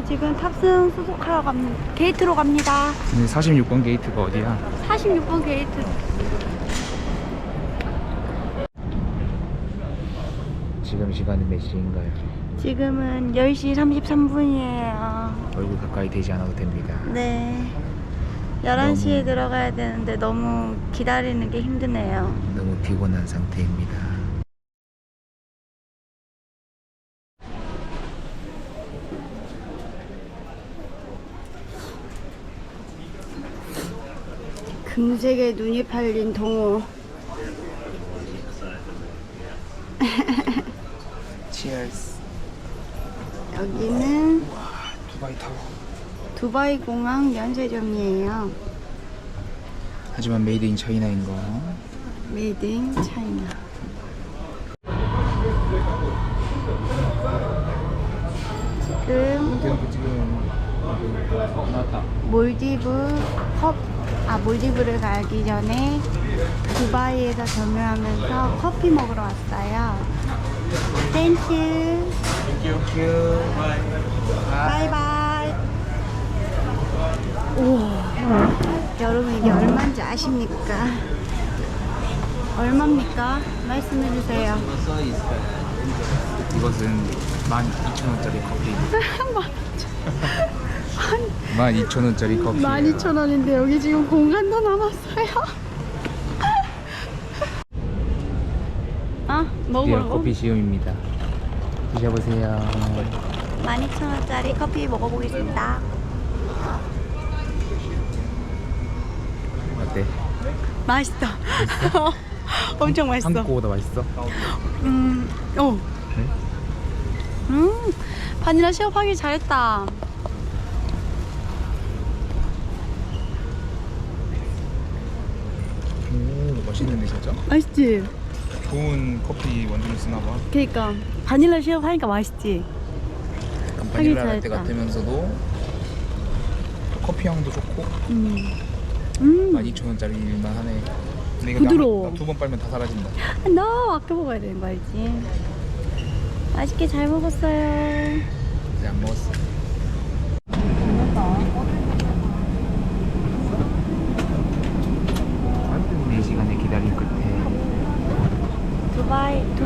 저희 지금 탑승 수속하러 갑니다. 게이트로 갑니다. 46번 게이트가 어디야? 46번 게이트. 지금 시간은 몇 시인가요? 지금은 10시 33분이에요. 얼굴 가까이 대지 않아도 됩니다. 네. 11시에 너무- 들어가야 되는데 너무 기다리는 게 힘드네요. 너무 피곤한 상태입니다. 금색에 눈이 팔린 동호. Cheers. 여기는 두바이 타워. 두바이 공항 면세점이에요. 하지만 메이드 인 차이나인 거. 메이드 인 차이나. 지금. 몰디브 컵, 아 몰디브를 가기 전에 두바이에서 점유하면서 커피 먹으러 왔어요. 땡큐. 땡큐. 바이바이. 오. 여러분 이게 얼마인지 아십니까? 얼마입니까? 말씀해 주세요. 이것은 12,000원짜리 커피입니다. 12,000원짜리 커피. 12,000원인데 여기 지금 공간도 남았어요. 아, 드디어 먹으라고? 커피 시음입니다. 드셔보세요. 12,000원짜리 커피 먹어보겠습니다. 어때? 맛있다. 엄청 맛있어. 한국 거보다 맛있어? 음, 어. 네? 음, 바닐라 시럽하기 잘했다. 맛있는 데 진짜? 맛있지? 좋은 커피 원두를 쓰나 봐. 그니까 바닐라 시럽 하니까 맛있지? 약간 바닐라 라떼 잘했다. 같으면서도 커피 향도 좋고 음. 음. 12,000원짜리만 하네. 근데 이거 부드러워. 두번 빨면 다 사라진다. 너 아껴 먹어야 되는 거 알지? 맛있게 잘 먹었어요. 이제 안 먹었어. 네 시간의 기다림 끝에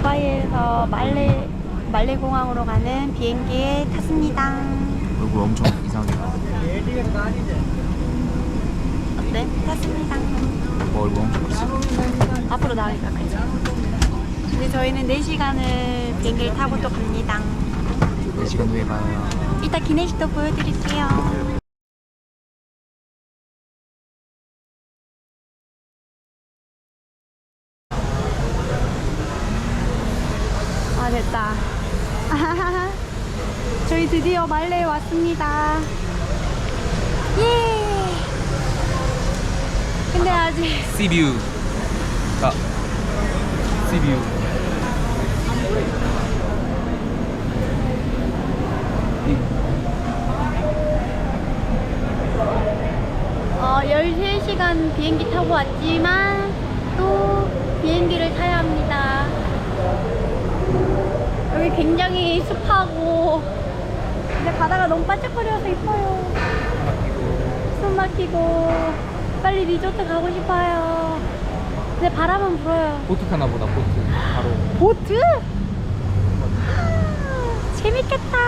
두바이 두바이에서 말레 말레 공항으로 가는 비행기에 탔습니다. 얼굴 엄청 나와. 어때? 탔습니다. 뭐 얼굴 엄청 크지? 앞으로 나가니까 그죠? 이제 저희는 4시간을 비행기를 타고 또 갑니다. 4시간 후에 봐요. 이따 기내식도 보여드릴게요. 아 됐다. 저희 드디어 말레에 왔습니다. 예. 근데 아직 시뷰. 자, 시뷰. 어, 13시간 비행기 타고 왔지만 또 비행기를 타야 합니다. 여기 굉장히 습하고 근데 바다가 너무 반짝거려서 이뻐요. 숨 막히고 빨리 리조트 가고 싶어요. 근데 바람은 불어요. 보트 타나 보다, 보트. 바로. 보트? 아, 재밌겠다.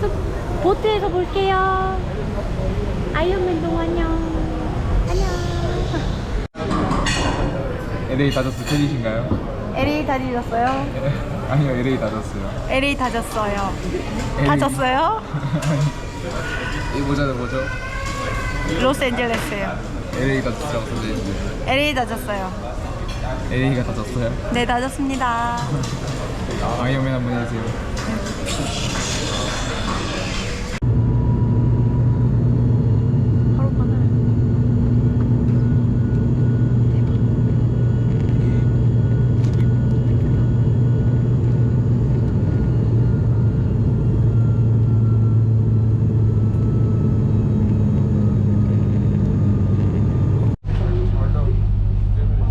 숲, 보트에서 볼게요. 아이언맨 동안요. 안녕. LA 다저스 팬이신가요? LA 다니셨어요? 아니요, LA 다저스요. LA 다졌어요. LA. 다졌어요? 이 모자는 뭐죠? 로스앤젤레스요. LA 다저스라고 써져있는데 LA 다졌어요. LA가 다졌어요? 네, 다졌습니다. 아이언맨 한번 해주세요 바로 가나요?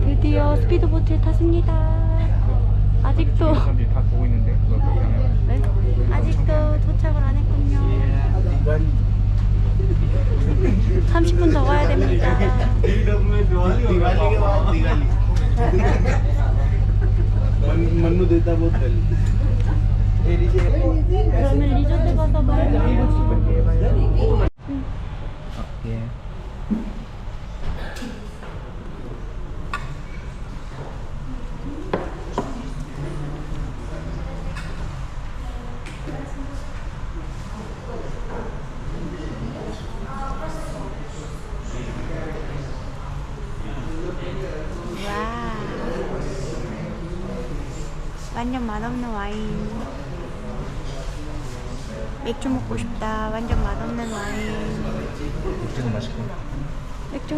드디어 스피드보트에 탔습니다. 아직도 사람들이 다 보고 있는데 그걸 그렇게 하면 네? 아직도 도착을 안 했군요. 30분 더 가야 됩니다. मन्नू देता बोतल 그러면 리조트 가서 봐요. 예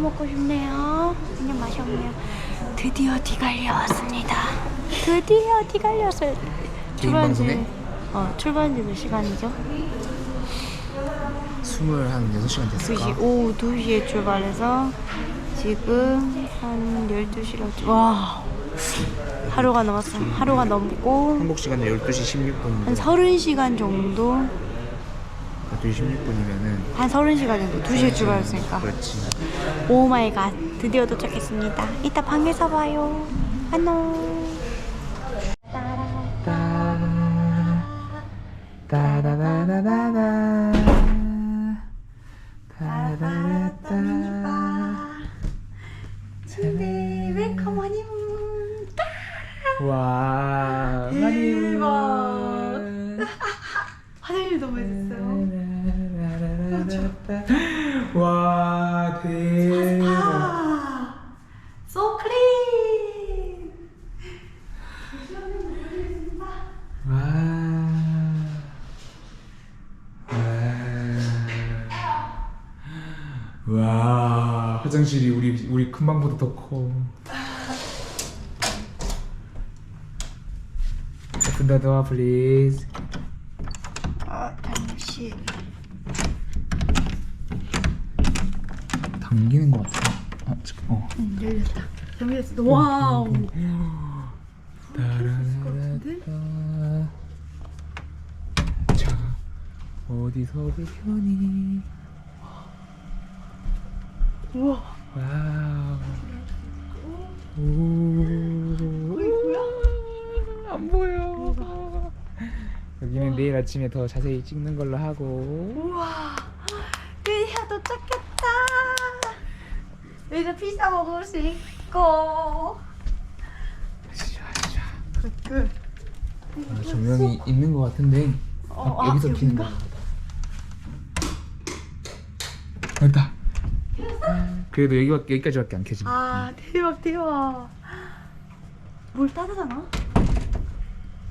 먹고 싶네요. 완전 맛이 없네요. 드디어 디갈리아 왔습니다. 드디어 디갈리아 왔어요. 출발한 지, 방송에? 어, 출발한 지몇 시간이죠? 21, 6시간 2시, 오후 2시에 출발해서 지금 한 12시로 와 하루가 넘었어 하루가 넘고 한국 시간에 12시 16분 한 30시간 정도 12시 16분이면은 한 30시간 정도 2시에 출발했으니까. 그렇지. 오 마이 갓 드디어 도착했습니다. 이따 방에서 봐요. 안녕 와 대박 아, so clean 와. 와 화장실이 우리 우리 큰 방보다 더 커. Open the door, please. 아 잠시 당기는 것 같아. 아, 잠깐. 어. 응 열렸다 열렸어 와우 따라라라따. 자, 불편히? 우와 와우. 오. 안 보여. 여기는 내일 아침에 더 자세히 찍는 걸로 하고. 우와 드디어 도착했다 여기서 피자 먹을 수 있고 그 아, 조명이 있는 것 같은데 어, 아, 아, 여기서 키는 여긴가? 됐다. 그래도 여기 여기까지밖에 안 켜지. 아 대박 대박 물 따뜻하나?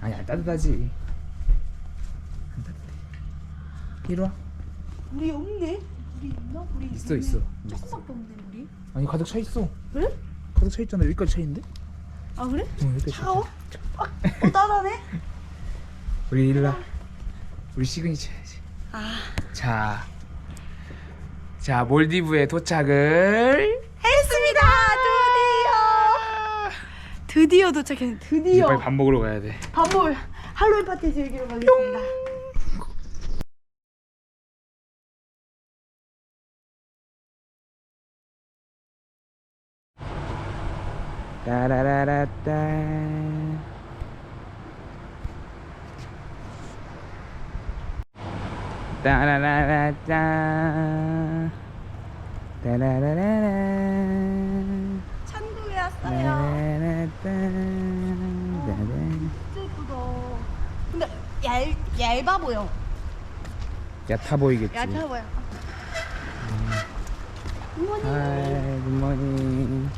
아니 안 따뜻하지. 안 따뜻해. 이리 와. 물이 없네 물이 있나? 물이 있어, 있네. 있어. 조금밖에 없네 물이 아니 가득 차 있어. 그래? 가득 차 있잖아. 여기까지 차 있는데? 아 그래? 응, 여기까지 차 차워? 있잖아. 아, 어 따라네? 우리 이리 와. 우리 시그니처 해야지. 아 자. 자, 몰디브에 도착을 했습니다 드디어 드디어 도착했네 이제 드디어 빨리 밥 먹으러 가야 돼. 밥 먹을 할로윈 파티 즐기러 가겠습니다 따라라라따. 따라라라따. 천국에 왔어요. 진짜 예쁘다. 근데 얇, 얇아 보여. 얕아 보이겠지. 얕아 보여. 굿모닝. 굿모닝.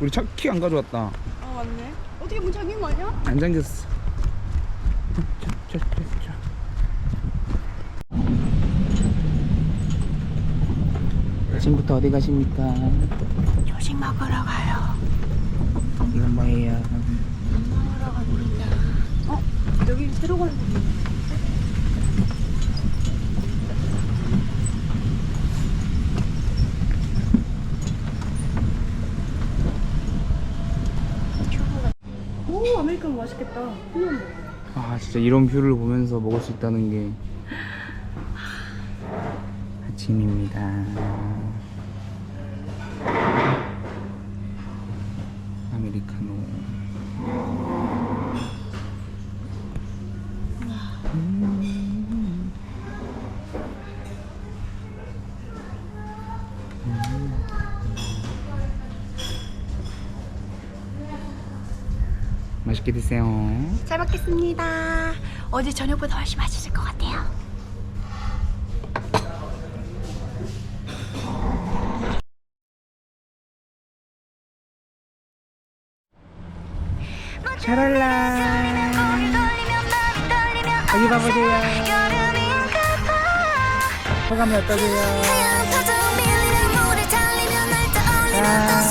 우리 차 키 안 가져왔다. 어, 맞네. 어떻게 문 잠긴 거 아니야? 안 잠겼어. 아침부터 어디 가십니까? 조식 먹으러 가요. 이건 뭐예요? 먹으러 갑니다. 어? 여기 새로 가는 거 오, 맛있겠다. 아, 진짜 이런 뷰를 보면서 먹을 수 있다는 게 아침입니다. 맛있게 드세요. 잘 먹겠습니다. 어제 저녁보다 훨씬 맛있을 것 같아요. 샤랄라. 여기 봐보세요. 소감이 어떠세요? 아.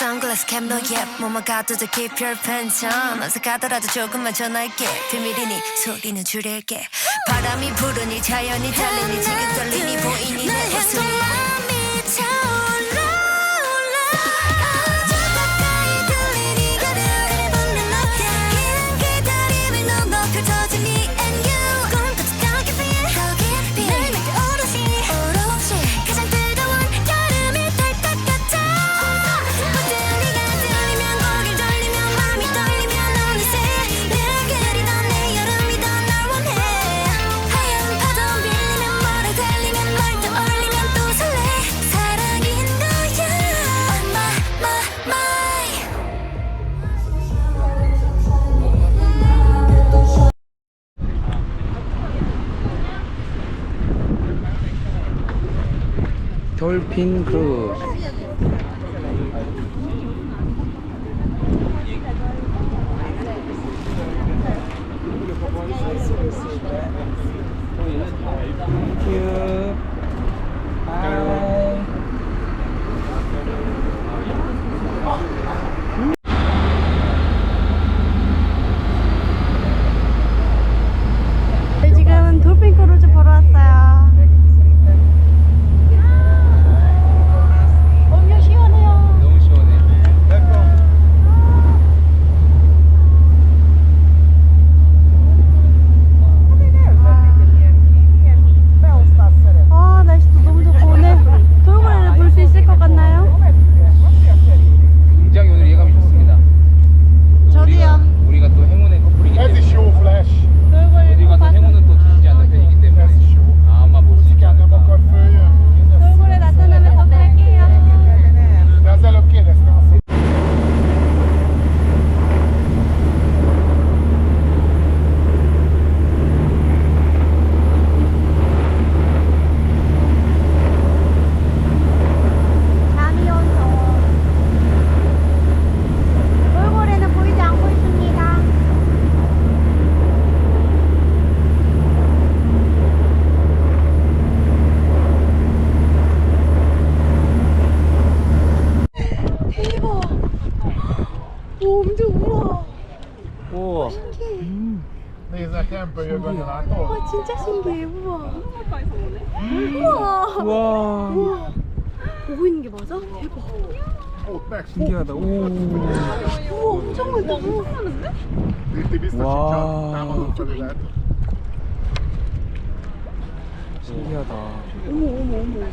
선글라스 캠 너의 몸만 가둬도 keep your pants on 어서 가더라도 조금만 전할게. 비밀이니 소리는 줄일게. 바람이 부르니 자연이 달리니 지금 떨리니 보이니 내 모습 돌핀 크루즈. 맞아? 대박. 신기하다. 오. 우와, 엄청 많다. för det där. 신기하다. 어머, 어머, 어머.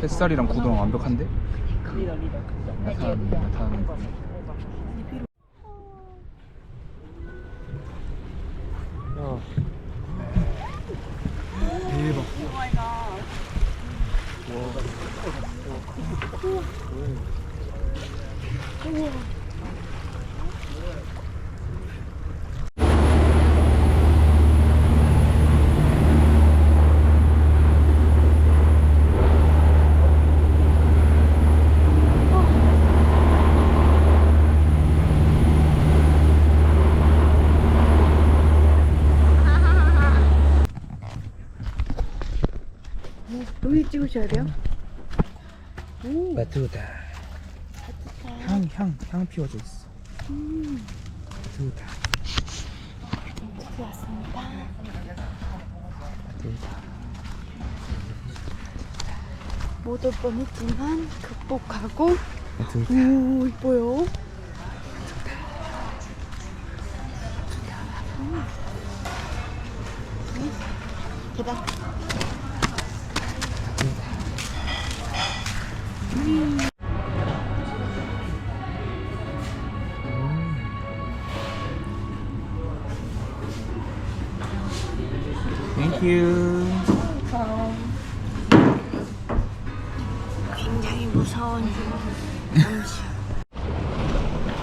뱃살이랑 구도랑 완벽한데? 나타나는 나타나는 거. 야. 대박. 여기 찍으셔야 돼요? 바투다. 향, 향, 향 피워져 있어. 바투다. 왔습니다. 바투다. 못 올 뻔했지만 극복하고 바투다. 오 이뻐요.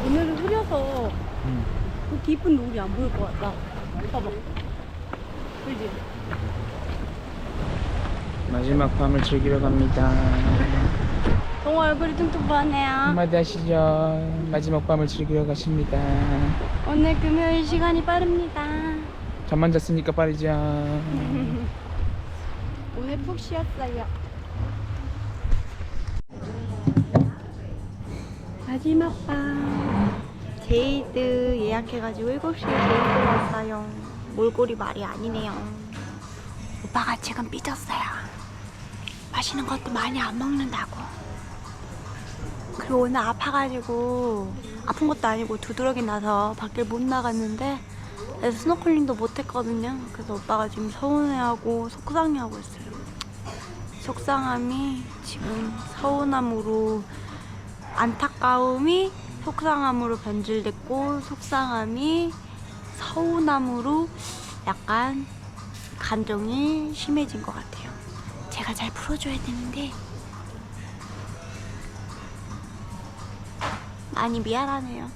오늘은 흐려서 음. 그 깊은 노을이 안 보일 것 같다. 봐봐. 그지? 마지막 밤을 즐기러 갑니다. 동호 얼굴이 뚱뚱하네요. 한마디 하시죠. 마지막 밤을 즐기러 가십니다. 오늘 금요일 시간이 빠릅니다. 잠만 잤으니까 빠르죠. 오늘 푹 쉬었어요. 마지막 밤. 제이드 예약해가지고 7시에 제이드 왔어요. 몰골이 말이 아니네요. 오빠가 지금 삐졌어요. 맛있는 것도 많이 안 먹는다고. 그리고 오늘 아파가지고 아픈 것도 아니고 두드러기 나서 밖에 못 나갔는데 그래서 스노클링도 못 했거든요. 그래서 오빠가 지금 서운해하고 속상해하고 있어요. 속상함이 지금 서운함으로 안타까움이 속상함으로 변질됐고 속상함이 서운함으로 약간 감정이 심해진 것 같아요. 제가 잘 풀어줘야 되는데 많이 미안하네요.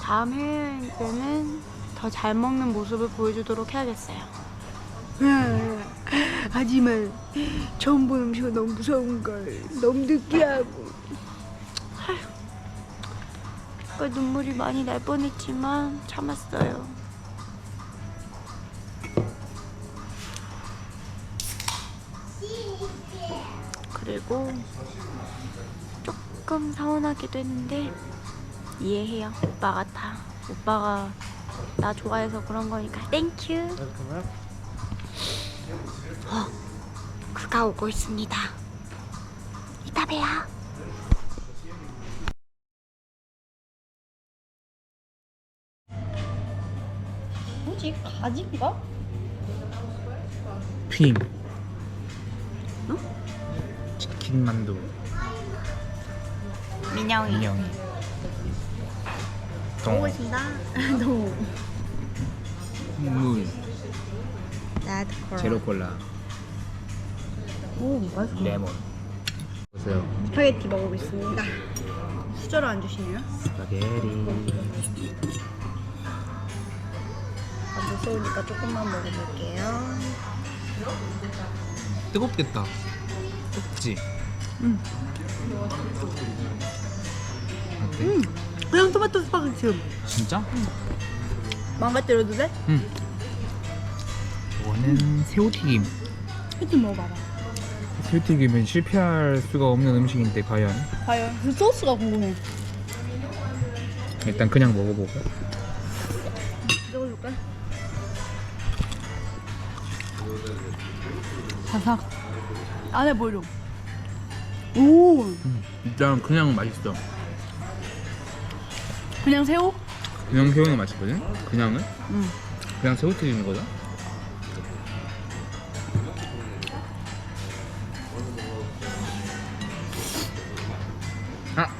다음 해외여행 때는 더 잘 먹는 모습을 보여주도록 해야겠어요. 하지만 처음 보는 음식은 너무 무서운 걸 너무 느끼하고 아까 눈물이 많이 날 뻔했지만 참았어요. 그리고 조금 서운하기도 했는데 이해해요. 오빠 같아. 오빠가 나 좋아해서 그런 거니까 땡큐. 어, 그가 오고 있습니다. 이따 봬요. 뭐지? 가지인가? 핑. 치킨 만두. 민영이. 인형이. 동. 오고 있습니다. 너무. 물. 나도 제로 콜라. 오, 맛있어. 레몬. 보세요. 스파게티 먹어보겠습니다. 수저로 안 주시네요. 스파게티. 안 무서우니까 조금만 먹어볼게요. 뜨겁겠다. 뜨겁지? 응. 어때? 그냥 토마토 스파게티. 진짜? 망가뜨려도 돼? 응. 이거는 새우튀김. 해도 먹어봐봐. 새우튀김은 실패할 수가 없는 음식인데 과연? 과연 그 소스가 궁금해. 일단 그냥 먹어보고. 찍어줄까? 바삭. 안에 보여줘. 오, 일단 그냥 맛있어. 그냥 새우? 그냥 새우는 맛있거든? 그냥은? 응. 그냥 새우튀김이거든?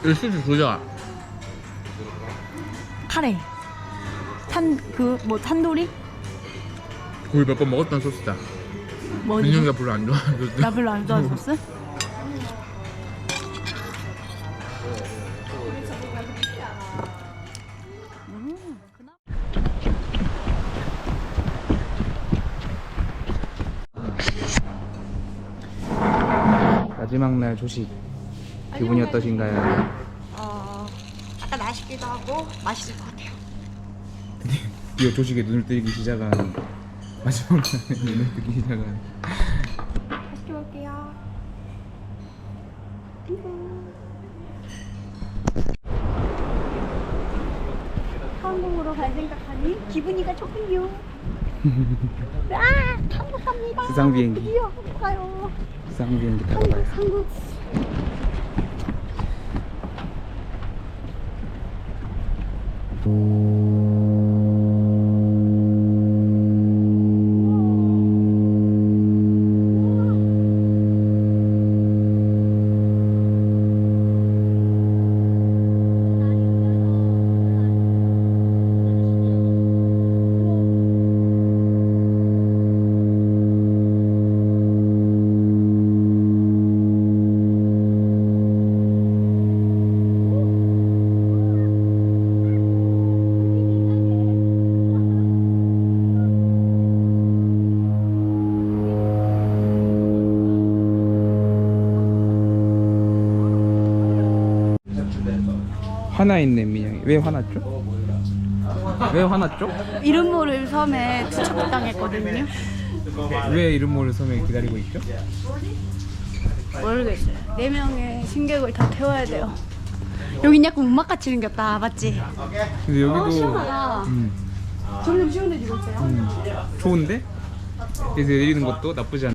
아, 이 소스 조져. 카레. 탄, 그, 뭐, 탄도리? 거의 몇번 먹었던 소스다. 뭐, 민영이가 별로 안 좋아하거든. 나 별로 안 좋아하는 소스? 마지막 날 조식 기분이 어떠신가요? 어, 약간 아쉽기도 하고 맛있을 것 같아요. 드디어 조식에 눈을 뜨기 시작한 마지막 눈을 뜨기 시작한 맛있게 먹을게요. 한국으로 갈 생각하니 기분이가 조금요. 아, 한국 갑니다. 수상 비행기. 드디어 한국 가요. 수상 비행기 타고 한국, 가요. 한국. 화나 있네 민영이. 왜 화났죠? 왜 화났죠? 이름 모를 섬에 투척당했거든요. 왜 이름 모를 섬에 기다리고 있죠? 모르겠어요. 네 명의 승객을 다 태워야 돼요. 여긴 약간 음악같이 생겼다, 맞지? 근데 여기도 어, 시원하다. 음, 점점 시원해지고 있어요. 음, 좋은데? 여기서 내리는 것도 나쁘지 않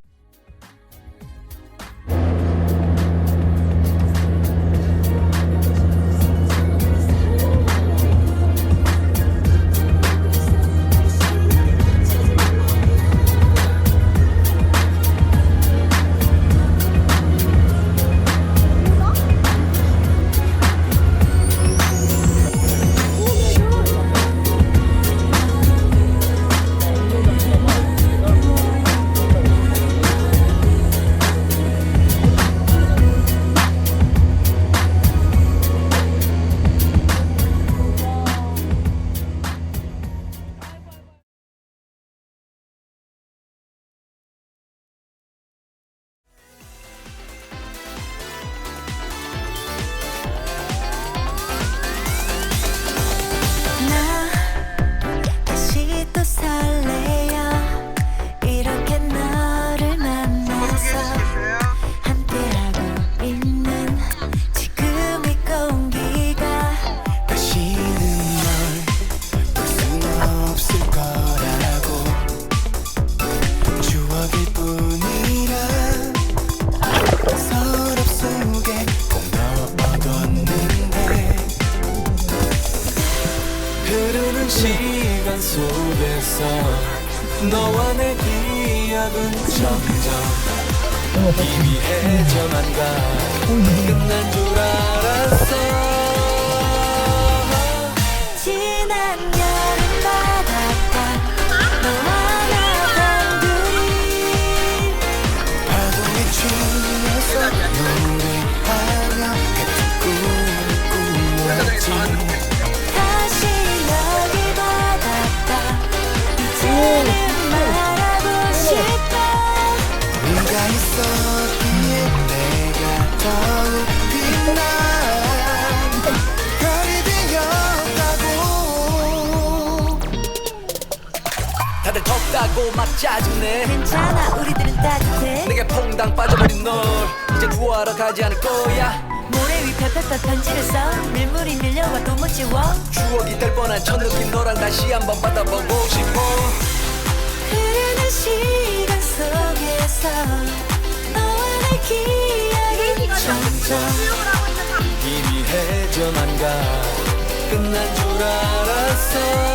덥다고 막 짜증내. 괜찮아 우리들은 따뜻해. 내게 퐁당 빠져버린 널. 이제 구하러 가지 않을 거야. 모래 위 펴펴펴 편지를 써 밀물이 밀려와 또못 지워. 추억이 될 뻔한 첫 느낌 너랑 다시 한번 받아보고 싶어. 흐르는 시간 속에서 너와 내 기억이 점점 희미해져만 가. 끝난 줄 알았어